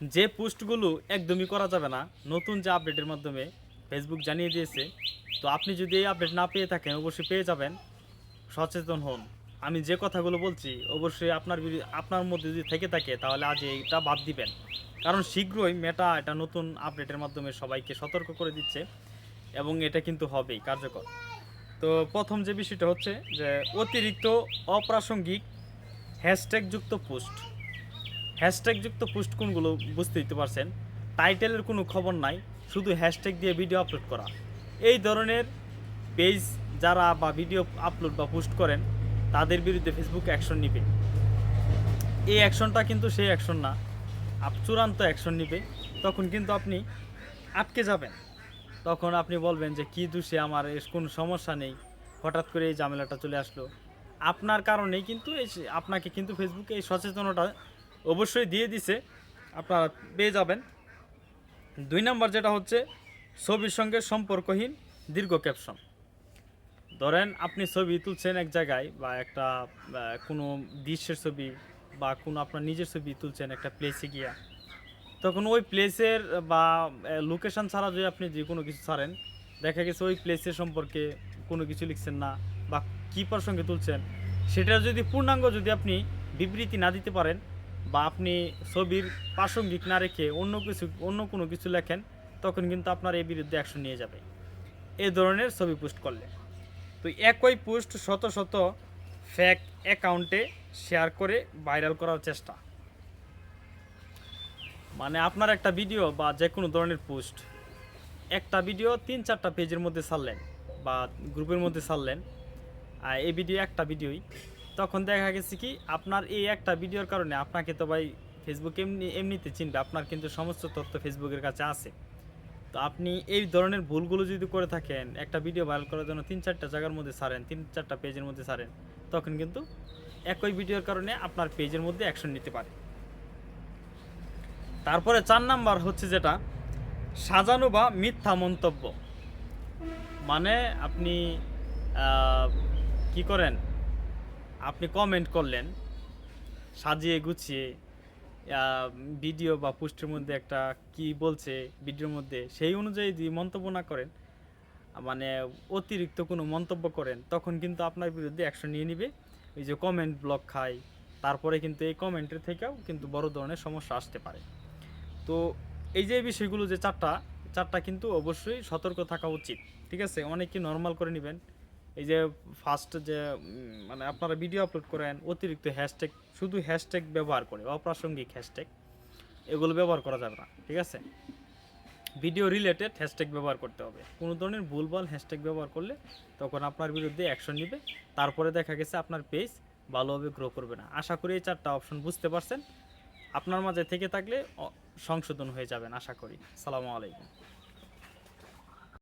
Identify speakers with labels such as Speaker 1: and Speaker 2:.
Speaker 1: যে পোস্টগুলো একদমই করা যাবে না, নতুন যে আপডেটের মাধ্যমে ফেসবুক জানিয়ে দিয়েছে, তো আপনি যদি এই আপডেট না পেয়ে থাকেন, অবশ্যই পেয়ে যাবেন। সচেতন হন। আমি যে কথাগুলো বলছি, অবশ্যই আপনার আপনার মধ্যে যদি থেকে থাকে, তাহলে আজ এইটা বাদ দিবেন। কারণ শীঘ্রই মেটা এটা নতুন আপডেটের মাধ্যমে সবাইকে সতর্ক করে দিচ্ছে, এবং এটা কিন্তু হবেই, কার্যকর। তো প্রথম যে বিষয়টা হচ্ছে যে, অতিরিক্ত অপ্রাসঙ্গিক হ্যাশট্যাগযুক্ত পোস্ট। হ্যাশট্যাগযুক্ত পোস্ট কোনগুলো বুঝতে দিতে পারছেন টাইটেলের কোনো খবর নাই, শুধু হ্যাশট্যাগ দিয়ে ভিডিও আপলোড করা। এই ধরনের পেজ যারা বা ভিডিও আপলোড বা পোস্ট করেন, তাদের বিরুদ্ধে ফেসবুক অ্যাকশন নিবে। এই অ্যাকশনটা কিন্তু সেই অ্যাকশন না, আপ চূড়ান্ত অ্যাকশন নিবে। তখন কিন্তু আপনি আটকে যাবেন। তখন আপনি বলবেন যে, কী দোষে আমার এর কোনো সমস্যা নেই? হঠাৎ করে এই ঝামেলাটা চলে আসলো। আপনার কারণেই কিন্তু এই আপনাকে কিন্তু ফেসবুকে এই সচেতনতা অবশ্যই দিয়ে দিছে, আপনারা পেয়ে যাবেন। দুই নাম্বার যেটা হচ্ছে, ছবির সঙ্গে সম্পর্কহীন দীর্ঘ ক্যাপশন ধরেন আপনি ছবি তুলছেন এক জায়গায় বা একটা কোনো দৃশ্যের ছবি বা কোনো আপনার নিজের ছবি তুলছেন একটা প্লেসে গিয়া, তখন ওই প্লেসের বা লোকেশন ছাড়া যদি আপনি যে কোনো কিছু ছাড়েন, দেখা গেছে ওই প্লেসের সম্পর্কে কোনো কিছু লিখছেন না বা কী প্রসঙ্গে তুলছেন, সেটা যদি পূর্ণাঙ্গ যদি আপনি বিবৃতি না দিতে পারেন বা আপনি ছবির প্রাসঙ্গিক না রেখে অন্য কিছু, অন্য কোনো কিছু লেখেন, তখন কিন্তু আপনার এই বিরুদ্ধে অ্যাকশন নিয়ে যাবে। এ ধরনের ছবি পোস্ট করলে। তো একই পোস্ট শত শত ফ্যাক অ্যাকাউন্টে শেয়ার করে ভাইরাল করার চেষ্টা। মানে আপনার একটা ভিডিও বা যে কোনো ধরনের পোস্ট একটা ভিডিও তিন চারটা পেজের মধ্যে ছাড়লেন বা গ্রুপের মধ্যে ছাড়লেন এই ভিডিও একটা ভিডিওই তখন দেখা গেছে কি, আপনার এই একটা ভিডিওর কারণে আপনাকে তো ভাই ফেসবুক এমনি, এমনিতে চিনবে, আপনার কিন্তু সমস্ত তথ্য ফেসবুকের কাছে আছে। তো আপনি এই ধরনের ভুলগুলো যদি করে থাকেন, একটা ভিডিও ভাইরাল করার জন্য তিন চারটা জায়গার মধ্যে সারেন তিন চারটা পেজের মধ্যে সারেন তখন কিন্তু একই ভিডিওর কারণে আপনার পেজের মধ্যে অ্যাকশন নিতে পারে। তারপরে চার নাম্বার হচ্ছে যেটা, সাজানো বা মিথ্যা মন্তব্য। মানে আপনি কি করেন? আপনি কমেন্ট করলেন, সাজিয়ে গুছিয়ে ভিডিও বা পোস্টের মধ্যে একটা কি বলছে ভিডিওর মধ্যে, সেই অনুযায়ী যদি মন্তব্য না করেন মানে অতিরিক্ত কোনো মন্তব্য করেন, তখন কিন্তু আপনার বিরুদ্ধে অ্যাকশন নিয়ে নিবে। ওই যে কমেন্ট ব্লক খায় তারপরে কিন্তু এই কমেন্টের থেকেও কিন্তু বড় ধরনের সমস্যা আসতে পারে। তো এই যে বিষয়গুলো যে চারটা চারটা কিন্তু অবশ্যই সতর্ক থাকা উচিত, ঠিক আছে? অনেকে নর্মাল করে নেবেন। এই যে ফার্স্ট যে মানে আপনারা ভিডিও আপলোড করেন, অতিরিক্ত হ্যাশট্যাগ শুধু হ্যাশট্যাগ ব্যবহার করে, অপ্রাসঙ্গিক হ্যাশট্যাগ এগুলো ব্যবহার করা যাবে না, ঠিক আছে? ভিডিও রিলেটেড হ্যাশট্যাগ ব্যবহার করতে হবে। কোনো ধরনের ভুলভাল হ্যাশট্যাগ ব্যবহার করলে তখন আপনার বিরুদ্ধে অ্যাকশন নেবে, তারপরে দেখা গেছে আপনার পেজ ভালোভাবে গ্রো করবে না। আশা করি এই চারটা অপশন বুঝতে পারছেন। আপনার মাঝে থেকে থাকলে সংশোধন হয়ে যাবেন, আশা করি। সালামু আলাইকুম।